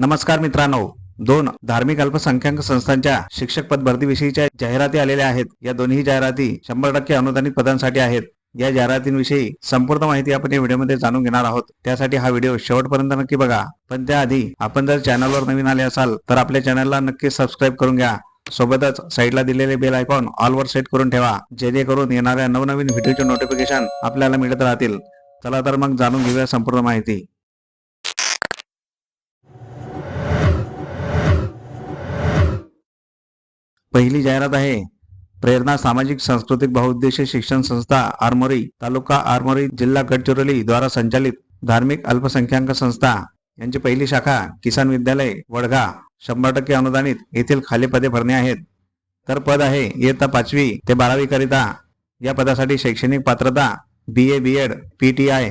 नमस्कार मित्रांनो. दोन धार्मिक अल्पसंख्याक संस्थांच्या शिक्षक पद भरतीविषयीच्या जाहिराती आलेल्या आहेत. या दोन्ही जाहिराती शंभर टक्के अनुदानित पदांसाठी आहेत. या जाहिरातींविषयी संपूर्ण माहिती आपण या व्हिडिओमध्ये जाणून घेणार आहोत. त्यासाठी हा व्हिडिओ शेवटपर्यंत नक्की बघा. पण त्याआधी आपण जर चॅनलवर नवीन आले असाल तर आपल्या चॅनलला नक्की सबस्क्राईब करून घ्या. सोबतच साईडला दिलेले बेल आयकॉन ऑलवर सेट करून ठेवा जेणेकरून येणाऱ्या नवनवीन व्हिडिओचे नोटिफिकेशन आपल्याला मिळत राहतील. चला तर मग जाणून घेऊया संपूर्ण माहिती. पहिली जाहिरात आहे. प्रेरणा सामाजिक सांस्कृतिक बहुउद्देशीय शिक्षण संस्था आरमोरी तालुका आरमोरी जिल्हा गडचिरोली द्वारा संचालित धार्मिक अल्पसंख्याक संस्था. यांची पहिली शाखा किसान विद्यालय वडगा शंभर टक्के अनुदानित येथील खाली पदे भरणे आहेत. तर पद आहे इयत्ता पाचवी ते बारावी करिता. या पदासाठी शैक्षणिक पात्रता B A B Ed P T I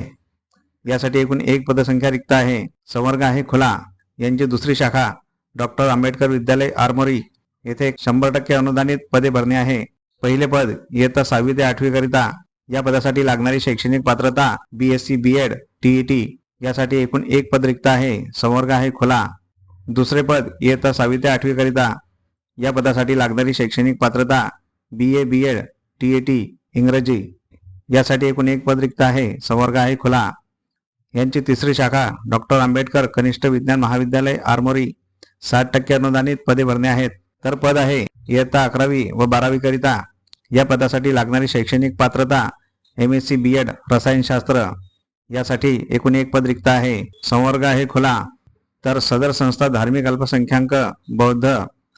यासाठी एकूण एक पदसंख्या रिक्त आहे. संवर्ग आहे खुला. यांची दुसरी शाखा डॉक्टर आंबेडकर विद्यालय आरमोरी. येथे शंभर टक्के अनुदानित पदे भरणे आहे. पहिले पद इयत्ता सहावी ते आठवी करिता. या पदासाठी लागणारी शैक्षणिक पात्रता B S C B Ed TET यासाठी एकूण एक पद रिक्त आहे. संवर्ग आहे खुला. दुसरे पद इयत्ता सहावी ते आठवी करिता. या पदासाठी लागणारी शैक्षणिक पात्रता B A B Ed TET इंग्रजी यासाठी एकूण एक पद रिक्त आहे. संवर्ग आहे खुला. यांची तिसरी शाखा डॉक्टर आंबेडकर कनिष्ठ विज्ञान महाविद्यालय आरमोरी. साठ टक्के अनुदानित पदे भरणे आहेत. तर पद आहे इयत्ता अकरावी व बारावी करिता. या पदासाठी लागणारी शैक्षणिक पात्रता M S C B Ed रसायनशास्त्र यासाठी एकूण एक पद रिक्त आहे. संवर्ग आहे खुला. तर सदर संस्था धार्मिक अल्पसंख्याक बौद्ध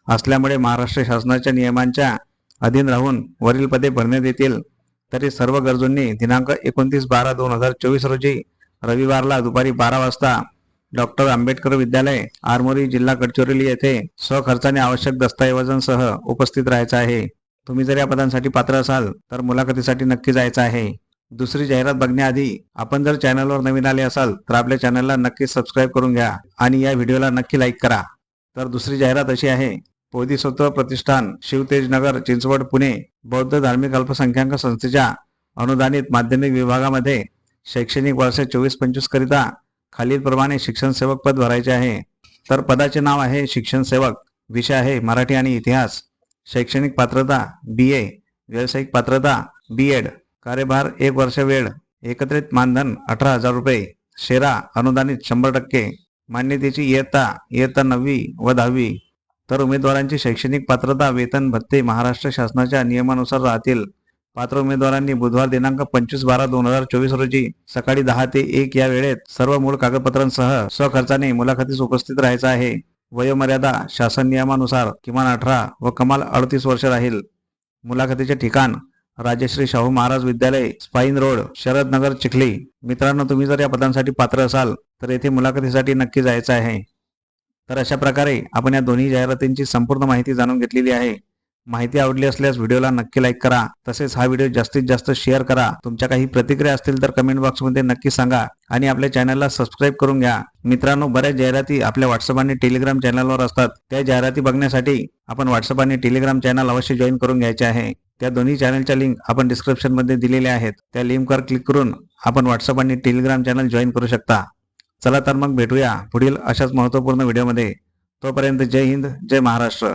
असल्यामुळे महाराष्ट्र शासनाच्या नियमांच्या अधीन राहून वरील पदे भरण्यात येतील तरी सर्व गरजूंनी दिनांक एकोणतीस बारा दोन हजार चोवीस रोजी रविवारला दुपारी बारा वाजता डॉक्टर आंबेडकर विद्यालय आरमोरी जिल्हा गडचिरोली येथे स्वखर्चाने आवश्यक दस्तऐवजांसह उपस्थित राहायचं आहे. तुम्ही जर या पदांसाठी पात्र असाल तर मुलाखतीसाठी नक्की जायचं आहे. दुसरी जाहिरात बघण्याआधी आपण जर चॅनलवर नवीन आले असाल तर आपल्या चॅनलला नक्की सबस्क्राईब करून घ्या आणि या व्हिडिओला नक्की लाईक करा. तर दुसरी जाहिरात अशी आहे बोधिसत्व प्रतिष्ठान शिवतेजनगर चिंचवड पुणे बौद्ध धार्मिक अल्पसंख्याक संस्थेच्या अनुदानित माध्यमिक विभागामध्ये शैक्षणिक वर्ष चोवीस पंचवीस करिता खालीलप्रमाणे शिक्षण सेवक पद भरायचे आहे. तर पदाचे नाव आहे शिक्षण सेवक विषय आहे मराठी आणि इतिहास. शैक्षणिक पात्रता बी ए व्यावसायिक पात्रता बी एड कार्यभार एक वर्ष वेळ एकत्रित मानधन अठरा हजार रुपये शेरा अनुदानित शंभर टक्के मान्यतेची इयत्ता इयत्ता नववी व दहावी. तर उमेदवारांची शैक्षणिक पात्रता वेतन भत्ते महाराष्ट्र शासनाच्या नियमानुसार राहतील. पात्र उमेदवारांनी बुधवार दिनांक पंचवीस बारा दोन हजार चोवीस रोजी सकाळी दहा ते एक या वेळेत सर्व मूळ कागदपत्रांसह स्वखर्चाने मुलाखतीस उपस्थित राहायचं आहे. वयोमर्यादा शासन नियमानुसार किमान अठरा व कमाल अडतीस वर्ष राहील. मुलाखतीचे ठिकाण राजश्री शाहू महाराज विद्यालय स्पाईन रोड शरद नगर चिखली. मित्रांनो तुम्ही जर या पदांसाठी पात्र असाल तर येथे मुलाखतीसाठी नक्की जायचं आहे. तर अशा प्रकारे आपण या दोन्ही जाहिरातींची संपूर्ण माहिती जाणून घेतलेली आहे. माहिती आवडली असल्यास व्हिडिओला नक्की लाईक करा. तसेच हा व्हिडिओ जास्तीत जास्त शेअर करा. तुमच्या काही प्रतिक्रिया असतील तर कमेंट बॉक्समध्ये नक्की सांगा आणि आपल्या चॅनलला सबस्क्राईब करून घ्या. मित्रांनो बऱ्याच जाहिराती आपल्या व्हॉट्सअप आणि टेलिग्राम चॅनलवर असतात. त्या जाहिराती बघण्यासाठी आपण व्हॉट्सअप आणि टेलिग्राम चॅनल अवश्य जॉईन करून घ्यायचे आहे. त्या दोन्ही चॅनलच्या लिंक आपण डिस्क्रिप्शनमध्ये दिलेल्या आहेत. त्या लिंकवर क्लिक करून आपण व्हॉट्सअप आणि टेलिग्राम चॅनल जॉईन करू शकता. चला तर मग भेटूया पुढील अशाच महत्त्वपूर्ण व्हिडिओमध्ये तोपर्यंत जय हिंद जय महाराष्ट्र.